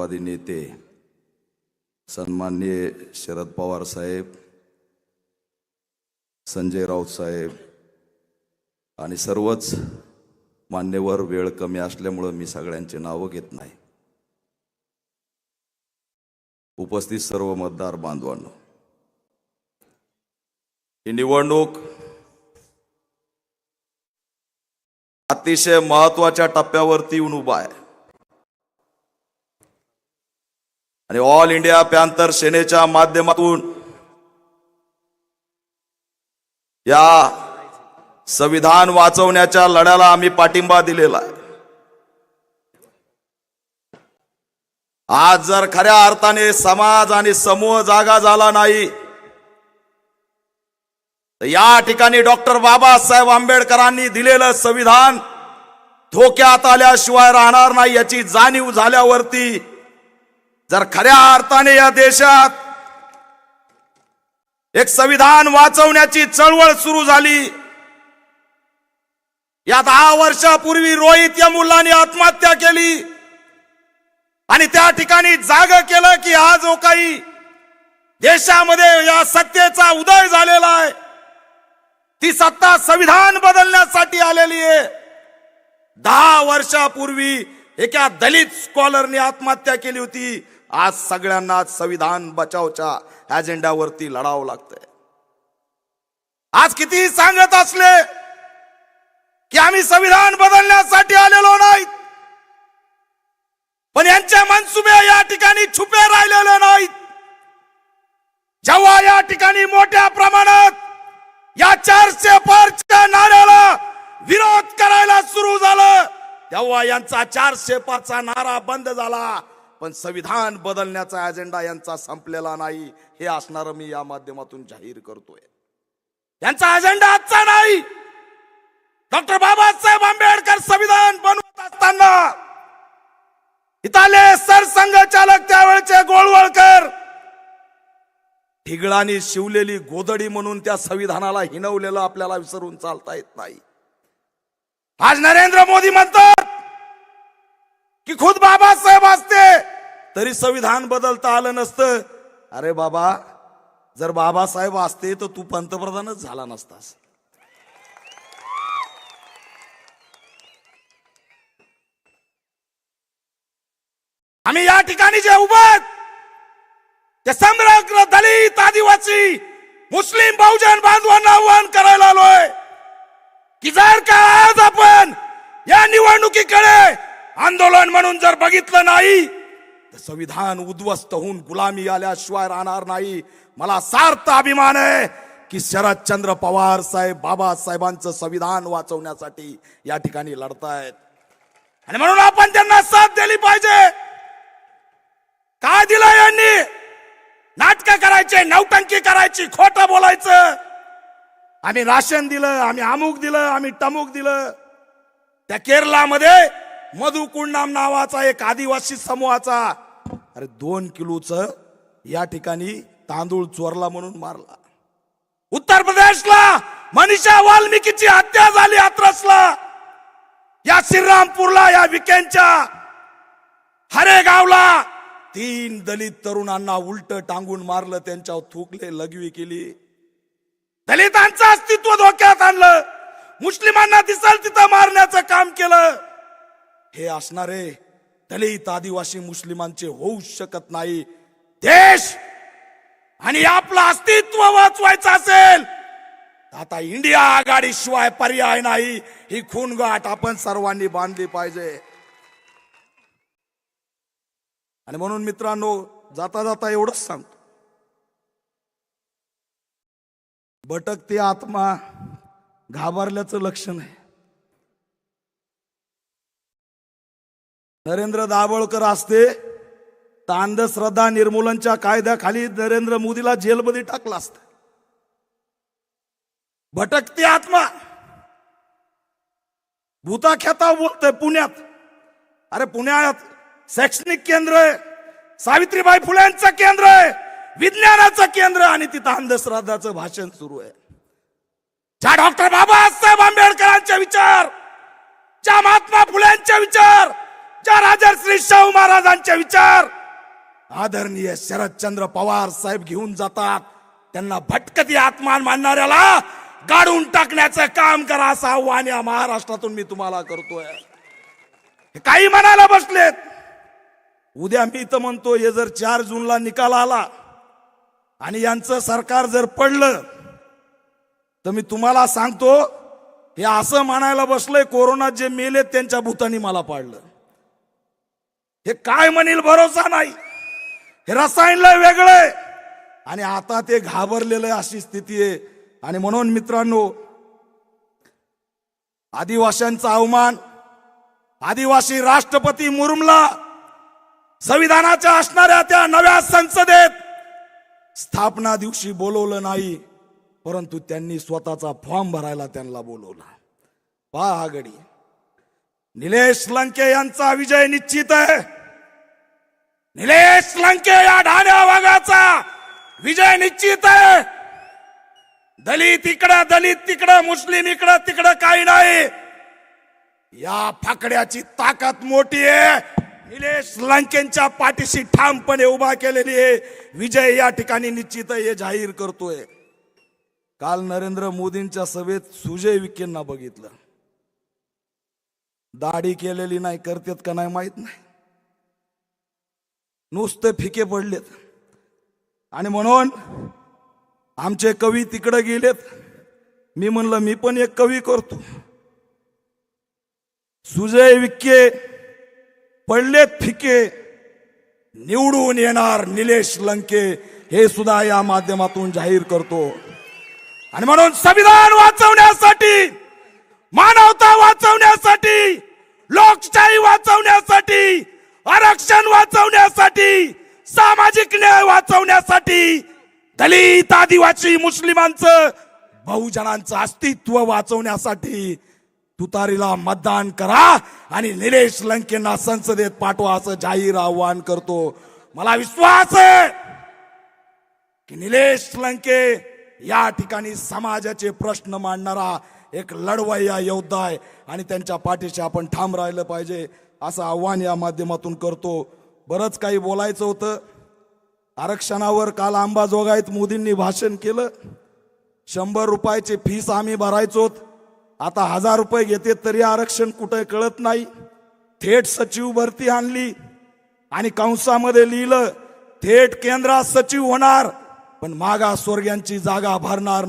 राष्ट्रवादी नेते सन्माननीय शरद पवार साहेब संजय राऊत साहेब आणि सर्वच मान्यवर वेळ कमी असल्यामुळं मी सगळ्यांची नावं घेत नाही. उपस्थित सर्व मतदार बांधवांनो ही निवडणूक अतिशय महत्त्वाच्या टप्प्यावरती येऊन उभा आहे. आणि ऑल इंडिया पॅन्थर सेनेच्या माध्यमातून या संविधान वाचवण्याच्या लढ्याला आम्ही पाठिंबा दिलेला आहे. आज जर खऱ्या अर्थाने समाज आणि समूह जागा झाला नाही तर या ठिकाणी डॉक्टर बाबासाहेब आंबेडकरांनी दिलेलं संविधान धोक्यात आल्याशिवाय राहणार नाही याची जाणीव झाल्यावरती जर खऱ्या अर्थाने या देशात एक संविधान वाचवण्याची चळवळ सुरू झाली या दहा वर्षापूर्वी रोहित या मुलांनी आत्महत्या केली आणि त्या ठिकाणी जाग केलं की हा जो काही देशामध्ये या सत्तेचा उदय झालेला आहे ती सत्ता संविधान बदलण्यासाठी आलेली आहे. दहा वर्षापूर्वी एका दलित स्कॉलरने आत्महत्या केली होती. आज सगळ्यांना संविधान बचावच्या अजेंडावरती लढावं लागतंय. आज कितीही सांगत असले की आम्ही संविधान बदलण्यासाठी आलेलो नाहीत. पण यांच्या मनसुबे या ठिकाणी छुपे राहिलेले नाहीत. जेव्हा या ठिकाणी मोठ्या प्रमाणात या चारशे पारच्या नाऱ्याला विरोध करायला सुरू झालं तेव्हा यांचा चारशे शेपाचा नारा बंद झाला. पण संविधान बदलण्याचा अजेंडा यांचा संपलेला नाही. हे असणार मी या माध्यमातून जाहीर करतोय. यांचा अजेंडा आजचा नाही. डॉक्टर बाबासाहेब आंबेडकर संविधान बनवत असताना इथाले सरसंघचालक त्यावेळचे गोळवळकर ठिगळाने शिवलेली गोदडी म्हणून त्या संविधानाला हिनवलेलं आपल्याला विसरून चालता येत नाही. आज नरेंद्र मोदी म्हणतात की खुद बाबासाहेब असते तरी संविधान बदलता आलं नसतं. अरे बाबा जर बाबासाहेब असते तर तू पंतप्रधानच झाला नसतास. आम्ही या ठिकाणी जे उभं ते समग्र दलित आदिवासी मुस्लिम बहुजन बांधवांना आव्हान करायला आलोय. की जर का आज आपण या निवडणुकीकडे आंदोलन म्हणून जर बघितलं नाही तर संविधान उद्ध्वस्त होऊन गुलामी आल्याशिवाय राहणार नाही. मला सार्थ अभिमान आहे की शरदचंद्र पवार साहेब बाबासाहेबांचं संविधान वाचवण्यासाठी या ठिकाणी लढतायत. आणि म्हणून आपण त्यांना साथ दिली पाहिजे. काय दिलं यांनी? नाटक करायचे नौटंकी करायची खोटं बोलायचं. आम्ही राशन दिलं आम्ही अमुक दिलं आम्ही टमुक दिलं. त्या केरलामध्ये मधुकुंडाम नावाचा एक आदिवासी समूहाचा अरे दोन किलोच या ठिकाणी तांदूळ चोरला म्हणून मारला. उत्तर प्रदेशला मनीषा वाल्मिकीची हत्या झाली हाथरसला या श्रीरामपूरला या विकेंडच्या हरेगावला तीन दलित तरुणांना उलट टांगून मारलं त्यांच्यावर थुकले लघवी केली. दलितांचं अस्तित्व धोक्यात आणलं. मुस्लिमांना दिसल तिथं मारण्याचं काम केलं. हे असणारे दलित आदिवासी मुस्लिमांचे होऊ शकत नाही. देश आणि आपलं अस्तित्व वाचवायचं असेल तर आता इंडिया आघाडीशिवाय पर्याय नाही. ही खूनगाठ आपण सर्वांनी बांधली पाहिजे. आणि म्हणून मित्रांनो जाता जाता एवढंच सांगतो. भटकते आत्मा घाबरल्याचं लक्षण आहे नरेंद्र दाभोळकर असते तर अंधश्रद्धा निर्मूलनच्या कायद्याखाली नरेंद्र मोदीला जेलमध्ये टाकलं असत. भटकते आत्मा. भूताख्याता बोलतोय पुण्यात. अरे पुण्यात शैक्षणिक केंद्र आहे. सावित्रीबाई फुलेंचं केंद्र आहे. विज्ञानाचं केंद्र आणि तिथं अंधश्रद्धाचं भाषण सुरू आहे. ज्या डॉक्टर बाबासाहेब आंबेडकरांचे विचार ज्या महात्मा फुलेंचे विचार ज्या राजर्षी शाहू महाराजांचे विचार. आदरणीय शरदचंद्र पवार साहेब घेऊन जातात. त्यांना भटकती आत्मान मानणाऱ्याला गाडून टाकण्याचं काम करा असं आव्हान या महाराष्ट्रातून मी तुम्हाला करतोय. काही म्हणायला बसलेत. उद्या मी तर म्हणतो हे जर चार जूनला निकाल आला आणि यांचं सरकार जर पडलं तर मी तुम्हाला सांगतो हे असं म्हणायला बसलंय कोरोनात जे मेले त्यांच्या भूतानी मला पाडलं. हे काय म्हणील भरोसा नाही. हे रसायन लय वेगळंय. आणि आता ते घाबरलेलं आहे अशी स्थिती आहे. आणि म्हणून मित्रांनो आदिवाशांचा अवमान आदिवासी राष्ट्रपती मुरुमला संविधानाच्या असणाऱ्या त्या नव्या संसदेत स्थापना दिवशी बोलवलं नाही परंतु त्यांनी स्वतःचा फॉर्म भरायला त्यांना बोलवला. पहा आघाडी. निलेश लंके यांचा विजय निश्चित आहे. निलेश लंके या ढाण्या भागाचा विजय निश्चित आहे. दलित इकडं दलित तिकडं मुस्लिम इकडं तिकडं काही नाही. या फाकड्याची ताकद मोठी आहे. निलेश लंकेंच्या पाठीशी ठामपणे उभा केलेली आहे विजय या ठिकाणी निश्चित हे जाहीर करतोय. काल नरेंद्र मोदींच्या सभेत सुजय विखेंना बघितलं. दाढी केलेली नाही करतेत का नाही माहीत नाही. नुसते फिके पडलेत. आणि म्हणून आमचे कवी तिकडे गेलेत. मी म्हणलं मी पण एक कवी करतो. सुजय विखे पडलेत फिके निवडून येणार निलेश लंके हे सुद्धा या माध्यमातून जाहीर करतो. आणि म्हणून संविधान वाचवण्यासाठी मानवता वाचवण्यासाठी लोकशाही वाचवण्यासाठी आरक्षण वाचवण्यासाठी सामाजिक न्याय वाचवण्यासाठी दलित आदिवासी मुस्लिमांचं बहुजनांचं अस्तित्व वाचवण्यासाठी तुतारीला मतदान करा आणि निलेश लंकेंना संसदेत पाठवा असं जाहीर आव्हान करतो. मला विश्वास आहे की निलेश लंके या ठिकाणी समाजाचे प्रश्न मांडणारा एक लढवय्या योद्धा आहे आणि त्यांच्या पाठीशी आपण ठाम राहिलं पाहिजे असं आव्हान या माध्यमातून करतो. बरंच काही बोलायचं होतं. आरक्षणावर काल अंबाजोगाईत मोदींनी भाषण केलं. शंभर रुपयाची फीस आम्ही भरायचोत. आता हजार रुपये घेते तरी आरक्षण कुठे कळत नाही. थेट सचिव भरती आणली आणि कंसामध्ये लिहिलं थेट केंद्रात सचिव होणार पण मागासवर्गीयांची जागा भरणार नाही.